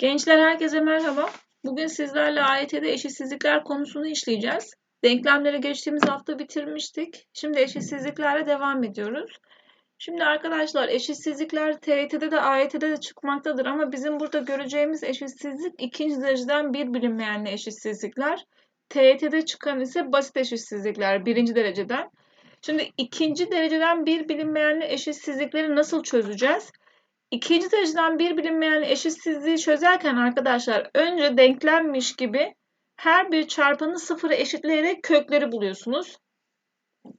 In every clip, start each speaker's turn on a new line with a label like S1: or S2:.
S1: Gençler herkese merhaba. Bugün sizlerle AYT'de eşitsizlikler konusunu işleyeceğiz. Denklemleri geçtiğimiz hafta bitirmiştik. Şimdi eşitsizliklerle devam ediyoruz. Şimdi arkadaşlar eşitsizlikler TYT'de de AYT'de de çıkmaktadır ama bizim burada göreceğimiz eşitsizlik ikinci dereceden bir bilinmeyenli eşitsizlikler. TYT'de çıkan ise basit eşitsizlikler birinci dereceden. Şimdi ikinci dereceden bir bilinmeyenli eşitsizlikleri nasıl çözeceğiz? İkinci dereceden bir bilinmeyen eşitsizliği çözerken arkadaşlar önce denklenmiş gibi her bir çarpanı sıfıra eşitleyerek kökleri buluyorsunuz.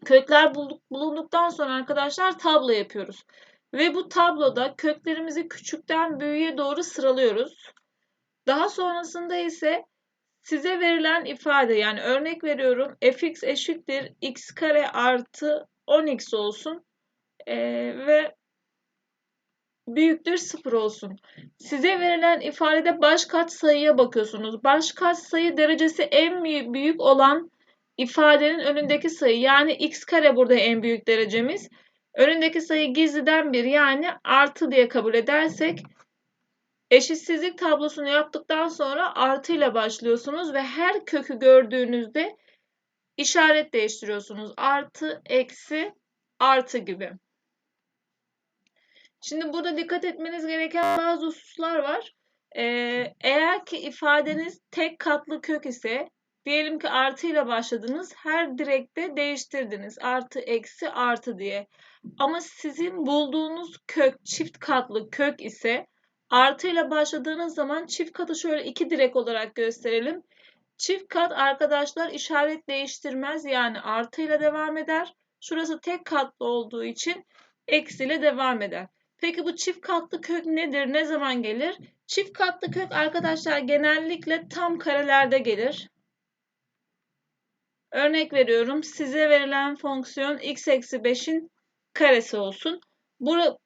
S1: Kökler bulunduktan sonra arkadaşlar tablo yapıyoruz. Ve bu tabloda köklerimizi küçükten büyüğe doğru sıralıyoruz. Daha sonrasında ise size verilen ifade yani örnek veriyorum fx eşittir x kare artı 10x olsun. Ee, ve büyüktür 0 olsun. Size verilen ifadede baş sayıya bakıyorsunuz. Baş sayı derecesi en büyük olan ifadenin önündeki sayı. Yani x kare burada en büyük derecemiz. Önündeki sayı gizliden bir yani artı diye kabul edersek eşitsizlik tablosunu yaptıktan sonra artı ile başlıyorsunuz ve her kökü gördüğünüzde işaret değiştiriyorsunuz. Artı, eksi, artı gibi. Şimdi burada dikkat etmeniz gereken bazı hususlar var. Ee, eğer ki ifadeniz tek katlı kök ise diyelim ki artı ile başladınız her direkte değiştirdiniz artı eksi artı diye. Ama sizin bulduğunuz kök çift katlı kök ise artı ile başladığınız zaman çift katı şöyle iki direk olarak gösterelim. Çift kat arkadaşlar işaret değiştirmez yani artı ile devam eder. Şurası tek katlı olduğu için eksi ile devam eder. Peki bu çift katlı kök nedir? Ne zaman gelir? Çift katlı kök arkadaşlar genellikle tam karelerde gelir. Örnek veriyorum. Size verilen fonksiyon x eksi 5'in karesi olsun. Bu,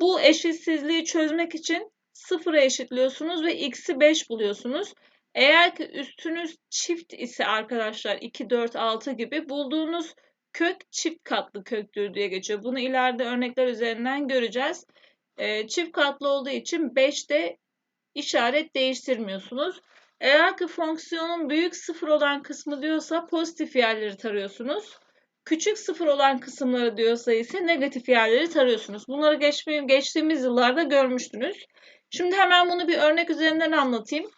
S1: bu eşitsizliği çözmek için sıfıra eşitliyorsunuz ve x'i 5 buluyorsunuz. Eğer ki üstünüz çift ise arkadaşlar 2, 4, 6 gibi bulduğunuz kök çift katlı köktür diye geçiyor. Bunu ileride örnekler üzerinden göreceğiz. E, çift katlı olduğu için 5'te işaret değiştirmiyorsunuz. Eğer ki fonksiyonun büyük sıfır olan kısmı diyorsa pozitif yerleri tarıyorsunuz. Küçük sıfır olan kısımları diyorsa ise negatif yerleri tarıyorsunuz. Bunları geçtiğimiz yıllarda görmüştünüz. Şimdi hemen bunu bir örnek üzerinden anlatayım.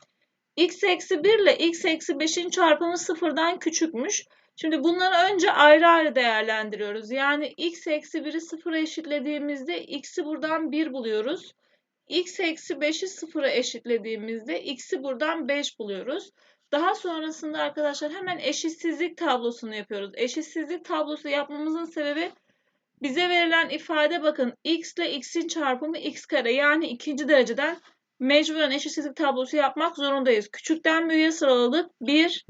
S1: x eksi 1 ile x eksi 5'in çarpımı sıfırdan küçükmüş. Şimdi bunları önce ayrı ayrı değerlendiriyoruz. Yani x eksi 1'i sıfıra eşitlediğimizde x'i buradan 1 buluyoruz. x eksi 5'i sıfıra eşitlediğimizde x'i buradan 5 buluyoruz. Daha sonrasında arkadaşlar hemen eşitsizlik tablosunu yapıyoruz. Eşitsizlik tablosu yapmamızın sebebi bize verilen ifade bakın x ile x'in çarpımı x kare yani ikinci dereceden mecburen eşitsizlik tablosu yapmak zorundayız. Küçükten büyüğe sıraladık. 1,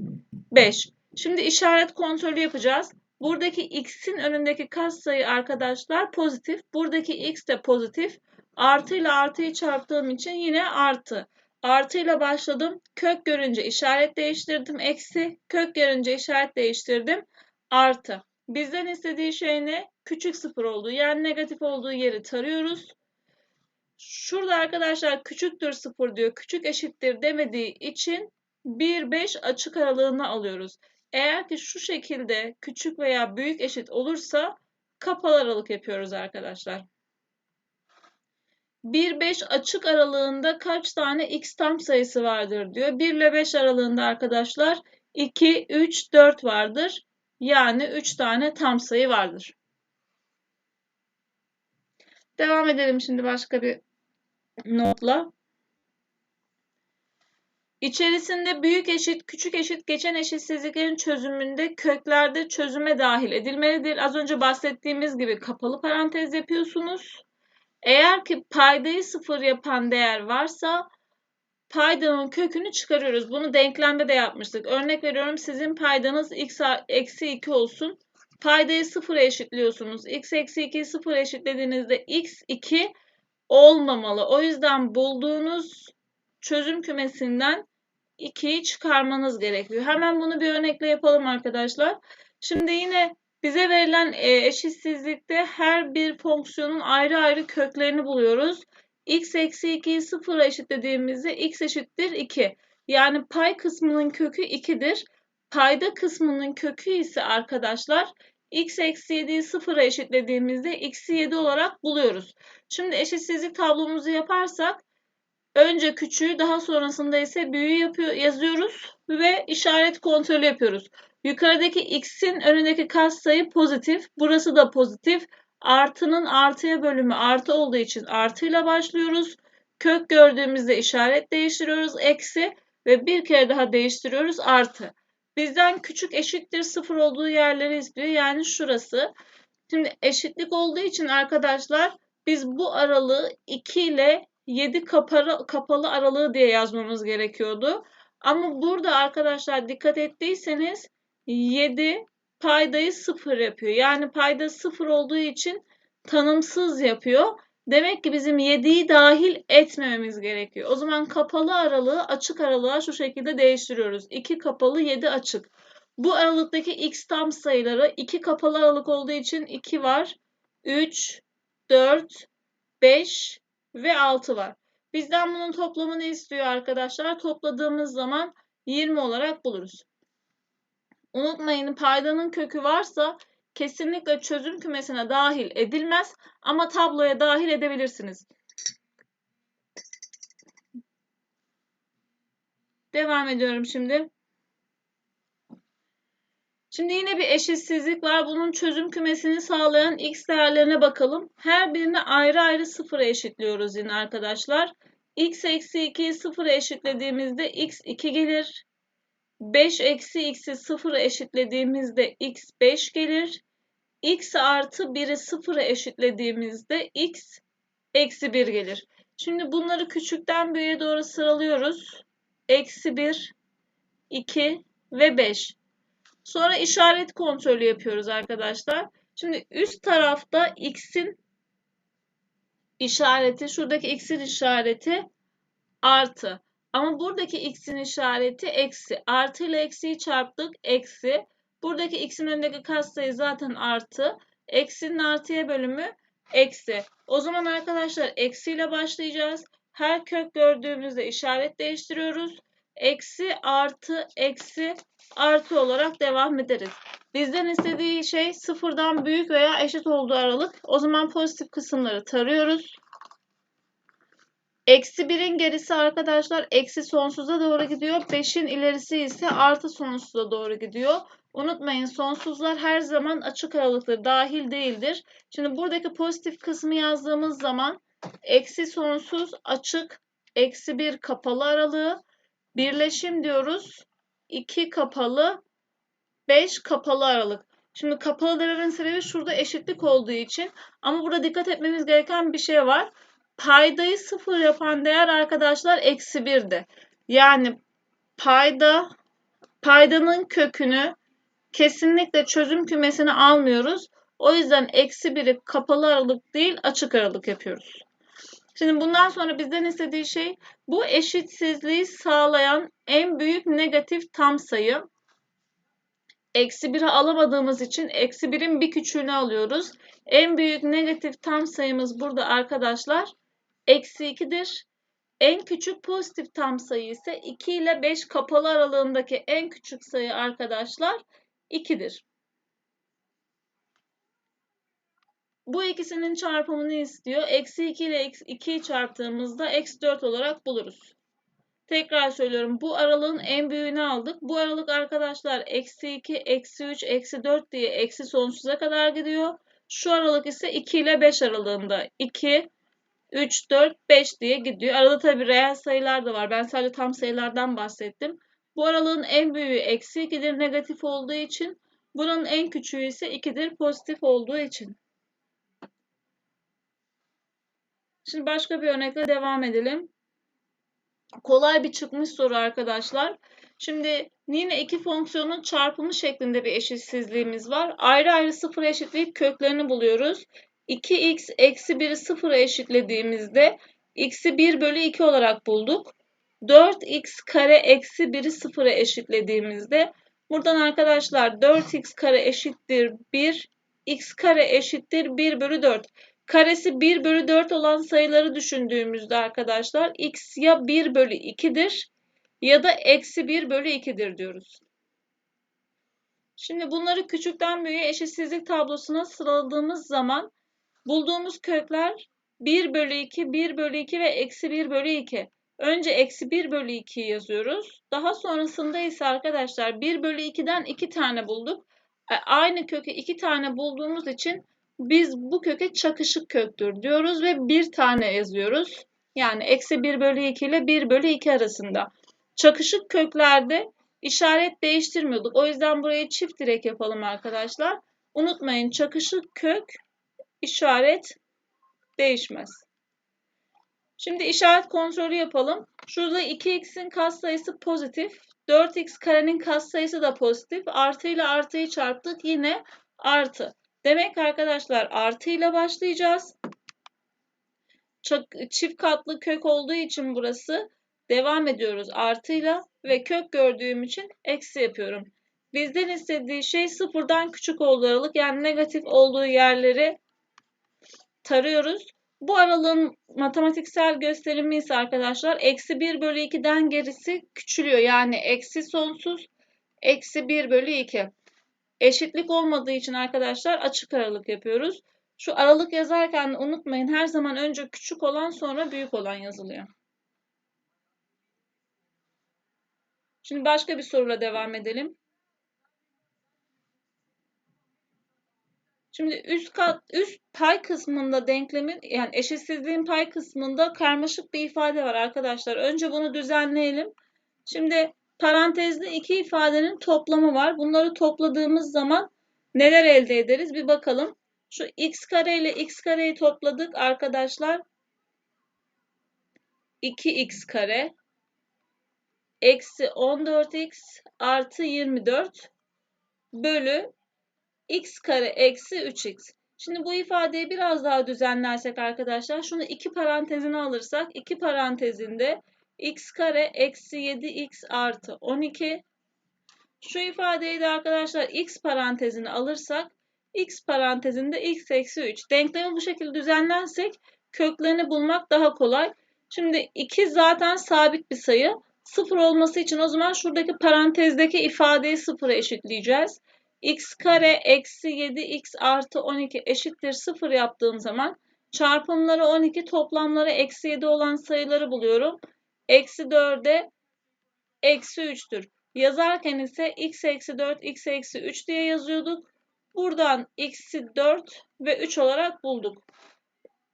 S1: 5. Şimdi işaret kontrolü yapacağız. Buradaki x'in önündeki katsayı arkadaşlar pozitif. Buradaki x de pozitif. Artı ile artıyı çarptığım için yine artı. Artı ile başladım. Kök görünce işaret değiştirdim. Eksi. Kök görünce işaret değiştirdim. Artı. Bizden istediği şey ne? Küçük sıfır olduğu yani negatif olduğu yeri tarıyoruz. Şurada arkadaşlar küçüktür sıfır diyor. Küçük eşittir demediği için 1-5 açık aralığını alıyoruz. Eğer ki şu şekilde küçük veya büyük eşit olursa kapalı aralık yapıyoruz arkadaşlar. 1-5 açık aralığında kaç tane x tam sayısı vardır diyor. 1 ile 5 aralığında arkadaşlar 2, 3, 4 vardır. Yani 3 tane tam sayı vardır. Devam edelim şimdi başka bir notla. İçerisinde büyük eşit, küçük eşit geçen eşitsizliklerin çözümünde köklerde çözüme dahil edilmelidir. Az önce bahsettiğimiz gibi kapalı parantez yapıyorsunuz. Eğer ki paydayı sıfır yapan değer varsa paydanın kökünü çıkarıyoruz. Bunu denklemde de yapmıştık. Örnek veriyorum sizin paydanız x eksi 2 olsun. Paydayı sıfıra eşitliyorsunuz. x eksi 2'yi sıfır eşitlediğinizde x 2 olmamalı. O yüzden bulduğunuz çözüm kümesinden 2'yi çıkarmanız gerekiyor. Hemen bunu bir örnekle yapalım arkadaşlar. Şimdi yine bize verilen e, eşitsizlikte her bir fonksiyonun ayrı ayrı köklerini buluyoruz. x eksi 2'yi sıfıra eşitlediğimizde x eşittir 2. Yani pay kısmının kökü 2'dir. Payda kısmının kökü ise arkadaşlar x eksi 7'yi sıfıra eşitlediğimizde x'i 7 olarak buluyoruz. Şimdi eşitsizlik tablomuzu yaparsak önce küçüğü daha sonrasında ise büyüğü yapıyor, yazıyoruz ve işaret kontrolü yapıyoruz. Yukarıdaki x'in önündeki katsayı pozitif. Burası da pozitif. Artının artıya bölümü artı olduğu için artıyla başlıyoruz. Kök gördüğümüzde işaret değiştiriyoruz. Eksi ve bir kere daha değiştiriyoruz artı. Bizden küçük eşittir sıfır olduğu yerleri istiyor. Yani şurası. Şimdi eşitlik olduğu için arkadaşlar biz bu aralığı 2 ile 7 kapalı, kapalı aralığı diye yazmamız gerekiyordu. Ama burada arkadaşlar dikkat ettiyseniz 7 paydayı 0 yapıyor. Yani payda 0 olduğu için tanımsız yapıyor. Demek ki bizim 7'yi dahil etmememiz gerekiyor. O zaman kapalı aralığı açık aralığa şu şekilde değiştiriyoruz. 2 kapalı 7 açık. Bu aralıktaki x tam sayıları 2 kapalı aralık olduğu için 2 var. 3, 4, 5 ve 6 var. Bizden bunun toplamını istiyor arkadaşlar. Topladığımız zaman 20 olarak buluruz. Unutmayın paydanın kökü varsa kesinlikle çözüm kümesine dahil edilmez ama tabloya dahil edebilirsiniz. Devam ediyorum şimdi. Şimdi yine bir eşitsizlik var. Bunun çözüm kümesini sağlayan x değerlerine bakalım. Her birini ayrı ayrı sıfıra eşitliyoruz yine arkadaşlar. x eksi 2'yi sıfıra eşitlediğimizde x 2 gelir. 5 eksi x'i sıfıra eşitlediğimizde x 5 gelir. x artı 1'i sıfıra eşitlediğimizde x eksi 1 gelir. Şimdi bunları küçükten büyüğe doğru sıralıyoruz. Eksi 1, 2 ve 5. Sonra işaret kontrolü yapıyoruz arkadaşlar. Şimdi üst tarafta x'in işareti, şuradaki x'in işareti artı. Ama buradaki x'in işareti eksi. Artı ile eksiyi çarptık. Eksi. Buradaki x'in önündeki katsayı zaten artı. Eksinin artıya bölümü eksi. O zaman arkadaşlar eksiyle başlayacağız. Her kök gördüğümüzde işaret değiştiriyoruz. Eksi artı eksi artı olarak devam ederiz. Bizden istediği şey sıfırdan büyük veya eşit olduğu aralık. O zaman pozitif kısımları tarıyoruz. Eksi 1'in gerisi arkadaşlar eksi sonsuza doğru gidiyor. 5'in ilerisi ise artı sonsuza doğru gidiyor. Unutmayın sonsuzlar her zaman açık aralıktır, dahil değildir. Şimdi buradaki pozitif kısmı yazdığımız zaman eksi sonsuz açık, eksi 1 kapalı aralığı, birleşim diyoruz. 2 kapalı, 5 kapalı aralık. Şimdi kapalı dememin sebebi şurada eşitlik olduğu için. Ama burada dikkat etmemiz gereken bir şey var paydayı sıfır yapan değer arkadaşlar eksi 1'di. Yani payda paydanın kökünü kesinlikle çözüm kümesine almıyoruz. O yüzden eksi 1'i kapalı aralık değil açık aralık yapıyoruz. Şimdi bundan sonra bizden istediği şey bu eşitsizliği sağlayan en büyük negatif tam sayı. Eksi 1'i alamadığımız için eksi 1'in bir küçüğünü alıyoruz. En büyük negatif tam sayımız burada arkadaşlar eksi 2'dir. En küçük pozitif tam sayı ise 2 ile 5 kapalı aralığındaki en küçük sayı arkadaşlar 2'dir. Bu ikisinin çarpımını istiyor. Eksi 2 ile 2'yi çarptığımızda eksi 4 olarak buluruz. Tekrar söylüyorum. Bu aralığın en büyüğünü aldık. Bu aralık arkadaşlar eksi 2, eksi 3, eksi 4 diye eksi sonsuza kadar gidiyor. Şu aralık ise 2 ile 5 aralığında. 2, 3, 4, 5 diye gidiyor. Arada tabii reel sayılar da var. Ben sadece tam sayılardan bahsettim. Bu aralığın en büyüğü eksi 2'dir negatif olduğu için. Bunun en küçüğü ise 2'dir pozitif olduğu için. Şimdi başka bir örnekle devam edelim. Kolay bir çıkmış soru arkadaşlar. Şimdi yine iki fonksiyonun çarpımı şeklinde bir eşitsizliğimiz var. Ayrı ayrı sıfır eşitleyip köklerini buluyoruz. 2x eksi 1'i sıfıra eşitlediğimizde x'i 1 bölü 2 olarak bulduk. 4x kare eksi 1'i sıfıra eşitlediğimizde buradan arkadaşlar 4x kare eşittir 1, x kare eşittir 1 bölü 4. karesi 1 bölü 4 olan sayıları düşündüğümüzde arkadaşlar x ya 1 bölü 2'dir ya da eksi 1 bölü 2'dir diyoruz. Şimdi bunları küçükten büyüğe eşitsizlik tablosuna sıraladığımız zaman bulduğumuz kökler 1 bölü 2, 1 bölü 2 ve eksi 1 bölü 2. Önce eksi 1 bölü 2'yi yazıyoruz. Daha sonrasında ise arkadaşlar 1 bölü 2'den 2 tane bulduk. E, aynı kökü 2 tane bulduğumuz için biz bu köke çakışık köktür diyoruz ve bir tane yazıyoruz. Yani eksi 1 bölü 2 ile 1 bölü 2 arasında. Çakışık köklerde işaret değiştirmiyorduk. O yüzden burayı çift direk yapalım arkadaşlar. Unutmayın çakışık kök işaret değişmez. Şimdi işaret kontrolü yapalım. Şurada 2x'in katsayısı pozitif. 4x karenin katsayısı da pozitif. Artı ile artıyı çarptık yine artı. Demek arkadaşlar artı ile başlayacağız. Çift katlı kök olduğu için burası devam ediyoruz artıyla ve kök gördüğüm için eksi yapıyorum. Bizden istediği şey sıfırdan küçük olduğu aralık yani negatif olduğu yerleri tarıyoruz. Bu aralığın matematiksel gösterimi ise arkadaşlar eksi 1 bölü 2'den gerisi küçülüyor. Yani eksi sonsuz eksi 1 bölü 2. Eşitlik olmadığı için arkadaşlar açık aralık yapıyoruz. Şu aralık yazarken unutmayın her zaman önce küçük olan sonra büyük olan yazılıyor. Şimdi başka bir soruyla devam edelim. Şimdi üst kat üst pay kısmında denklemin yani eşitsizliğin pay kısmında karmaşık bir ifade var arkadaşlar. Önce bunu düzenleyelim. Şimdi parantezde iki ifadenin toplamı var. Bunları topladığımız zaman neler elde ederiz? Bir bakalım. Şu x kare ile x kareyi topladık arkadaşlar. 2x kare eksi 14x artı 24 bölü x kare eksi 3x. Şimdi bu ifadeyi biraz daha düzenlersek arkadaşlar şunu iki parantezine alırsak iki parantezinde x kare eksi 7x artı 12. Şu ifadeyi de arkadaşlar x parantezine alırsak x parantezinde x eksi 3. Denklemi bu şekilde düzenlersek köklerini bulmak daha kolay. Şimdi 2 zaten sabit bir sayı. 0 olması için o zaman şuradaki parantezdeki ifadeyi 0'a eşitleyeceğiz x kare eksi 7x artı 12 eşittir 0 yaptığım zaman çarpımları 12 toplamları eksi 7 olan sayıları buluyorum. Eksi 4'e eksi 3'tür. Yazarken ise x eksi 4 x eksi 3 diye yazıyorduk. Buradan x'i 4 ve 3 olarak bulduk.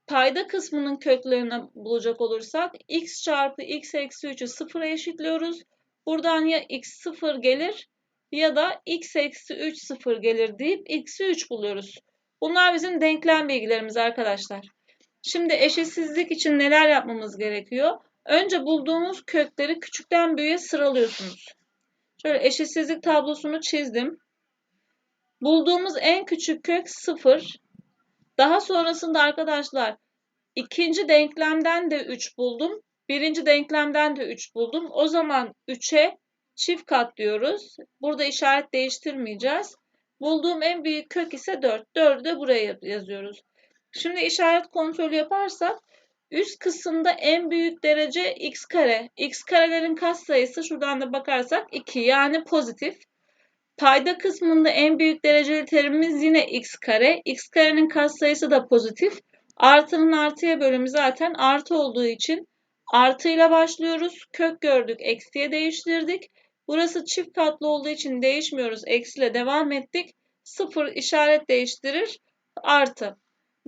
S1: Payda kısmının köklerini bulacak olursak x çarpı x eksi 3'ü 0'a eşitliyoruz. Buradan ya x 0 gelir ya da x eksi 3 sıfır gelir deyip x'i 3 buluyoruz. Bunlar bizim denklem bilgilerimiz arkadaşlar. Şimdi eşitsizlik için neler yapmamız gerekiyor? Önce bulduğumuz kökleri küçükten büyüğe sıralıyorsunuz. Şöyle eşitsizlik tablosunu çizdim. Bulduğumuz en küçük kök 0. Daha sonrasında arkadaşlar ikinci denklemden de 3 buldum. Birinci denklemden de 3 buldum. O zaman 3'e çift kat diyoruz. Burada işaret değiştirmeyeceğiz. Bulduğum en büyük kök ise 4. 4'ü de buraya yazıyoruz. Şimdi işaret kontrolü yaparsak üst kısımda en büyük derece x kare. x karelerin katsayısı şuradan da bakarsak 2 yani pozitif. Payda kısmında en büyük dereceli terimimiz yine x kare. x karenin katsayısı da pozitif. Artının artıya bölümü zaten artı olduğu için artıyla başlıyoruz. Kök gördük, eksiye değiştirdik. Burası çift katlı olduğu için değişmiyoruz. Eksiyle devam ettik. Sıfır işaret değiştirir. Artı.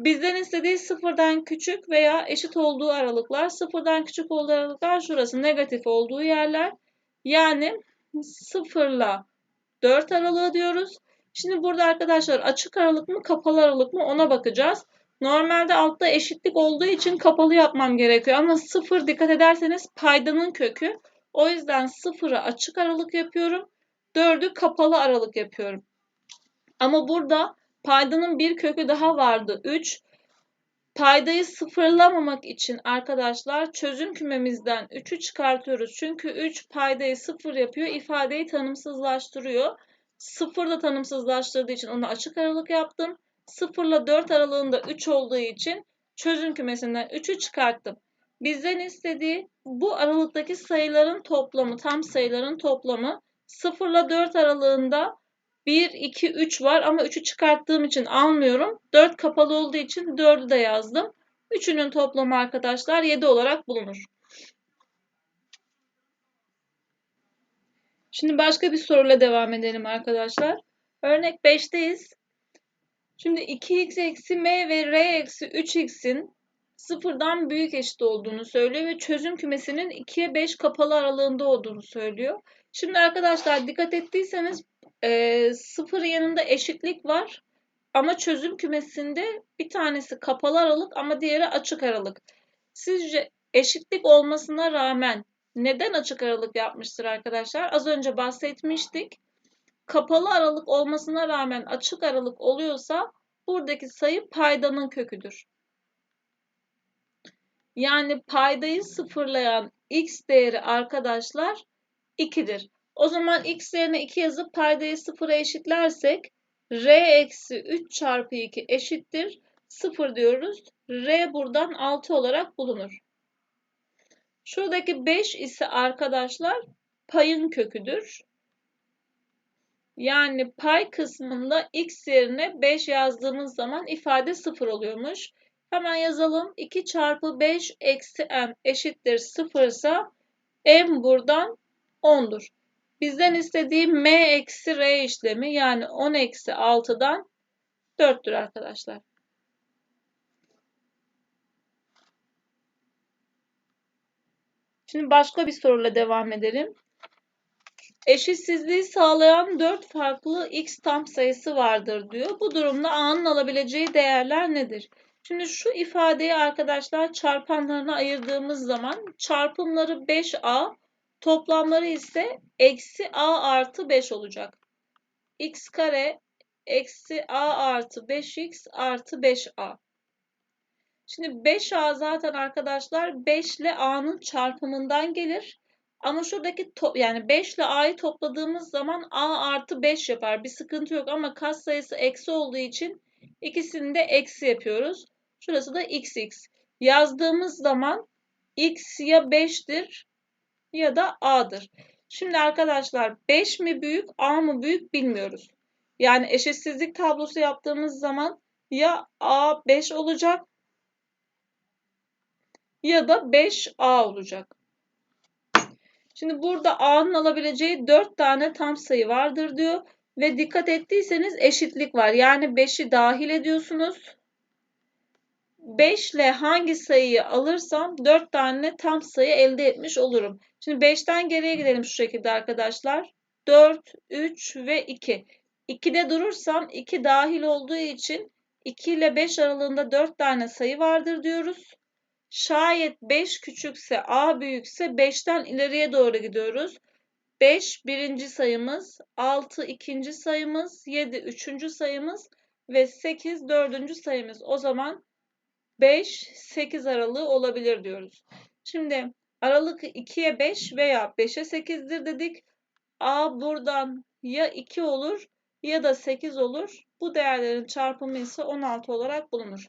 S1: Bizden istediği sıfırdan küçük veya eşit olduğu aralıklar. Sıfırdan küçük olduğu aralıklar şurası negatif olduğu yerler. Yani sıfırla 4 aralığı diyoruz. Şimdi burada arkadaşlar açık aralık mı kapalı aralık mı ona bakacağız. Normalde altta eşitlik olduğu için kapalı yapmam gerekiyor ama sıfır dikkat ederseniz paydanın kökü. O yüzden sıfırı açık aralık yapıyorum. 4'ü kapalı aralık yapıyorum. Ama burada paydanın bir kökü daha vardı. 3. Paydayı sıfırlamamak için arkadaşlar çözüm kümemizden 3'ü çıkartıyoruz. Çünkü 3 paydayı sıfır yapıyor. ifadeyi tanımsızlaştırıyor. 0 da tanımsızlaştırdığı için onu açık aralık yaptım. 0 ile 4 aralığında 3 olduğu için çözüm kümesinden 3'ü çıkarttım. Bizden istediği bu aralıktaki sayıların toplamı, tam sayıların toplamı 0 ile 4 aralığında 1, 2, 3 var ama 3'ü çıkarttığım için almıyorum. 4 kapalı olduğu için 4'ü de yazdım. Üçünün toplamı arkadaşlar 7 olarak bulunur. Şimdi başka bir soruyla devam edelim arkadaşlar. Örnek 5'teyiz. Şimdi 2x eksi m ve r eksi 3x'in sıfırdan büyük eşit olduğunu söylüyor ve çözüm kümesinin 2'ye 5 kapalı aralığında olduğunu söylüyor. Şimdi arkadaşlar dikkat ettiyseniz e, sıfır yanında eşitlik var. Ama çözüm kümesinde bir tanesi kapalı aralık ama diğeri açık aralık. Sizce eşitlik olmasına rağmen neden açık aralık yapmıştır arkadaşlar? Az önce bahsetmiştik. Kapalı aralık olmasına rağmen açık aralık oluyorsa buradaki sayı paydanın köküdür. Yani paydayı sıfırlayan x değeri arkadaşlar 2'dir. O zaman x yerine 2 yazıp paydayı sıfıra eşitlersek r eksi 3 çarpı 2 eşittir 0 diyoruz. r buradan 6 olarak bulunur. Şuradaki 5 ise arkadaşlar payın köküdür. Yani pay kısmında x yerine 5 yazdığımız zaman ifade 0 oluyormuş. Hemen yazalım. 2 çarpı 5 eksi m eşittir 0 ise m buradan 10'dur. Bizden istediği m eksi r işlemi yani 10 eksi 6'dan 4'tür arkadaşlar. Şimdi başka bir soruyla devam edelim. Eşitsizliği sağlayan 4 farklı x tam sayısı vardır diyor. Bu durumda a'nın alabileceği değerler nedir? Şimdi şu ifadeyi arkadaşlar çarpanlarına ayırdığımız zaman çarpımları 5a, toplamları ise eksi a artı 5 olacak. x kare eksi a artı 5x artı 5a. Şimdi 5a zaten arkadaşlar 5 ile a'nın çarpımından gelir. Ama şuradaki yani 5 ile a'yı topladığımız zaman a artı 5 yapar. Bir sıkıntı yok ama kas sayısı eksi olduğu için ikisini de eksi yapıyoruz. Şurası da xx. Yazdığımız zaman x ya 5'tir ya da a'dır. Şimdi arkadaşlar 5 mi büyük a mı büyük bilmiyoruz. Yani eşitsizlik tablosu yaptığımız zaman ya a 5 olacak ya da 5a olacak. Şimdi burada a'nın alabileceği 4 tane tam sayı vardır diyor. Ve dikkat ettiyseniz eşitlik var. Yani 5'i dahil ediyorsunuz. 5 ile hangi sayıyı alırsam 4 tane tam sayı elde etmiş olurum. Şimdi 5'ten geriye gidelim şu şekilde arkadaşlar. 4, 3 ve 2. 2'de durursam 2 dahil olduğu için 2 ile 5 aralığında 4 tane sayı vardır diyoruz. Şayet 5 küçükse A büyükse 5'ten ileriye doğru gidiyoruz. 5 birinci sayımız, 6 ikinci sayımız, 7 üçüncü sayımız ve 8 dördüncü sayımız. O zaman 5-8 aralığı olabilir diyoruz. Şimdi aralık 2'ye 5 veya 5'e 8'dir dedik. A buradan ya 2 olur ya da 8 olur. Bu değerlerin çarpımı ise 16 olarak bulunur.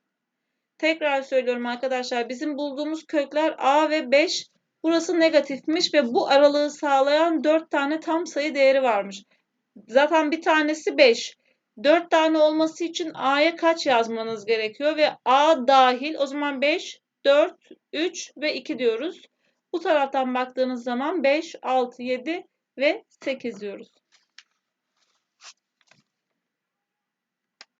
S1: Tekrar söylüyorum arkadaşlar. Bizim bulduğumuz kökler A ve 5. Burası negatifmiş ve bu aralığı sağlayan 4 tane tam sayı değeri varmış. Zaten bir tanesi 5. 4 tane olması için A'ya kaç yazmanız gerekiyor ve A dahil o zaman 5, 4, 3 ve 2 diyoruz. Bu taraftan baktığınız zaman 5, 6, 7 ve 8 diyoruz.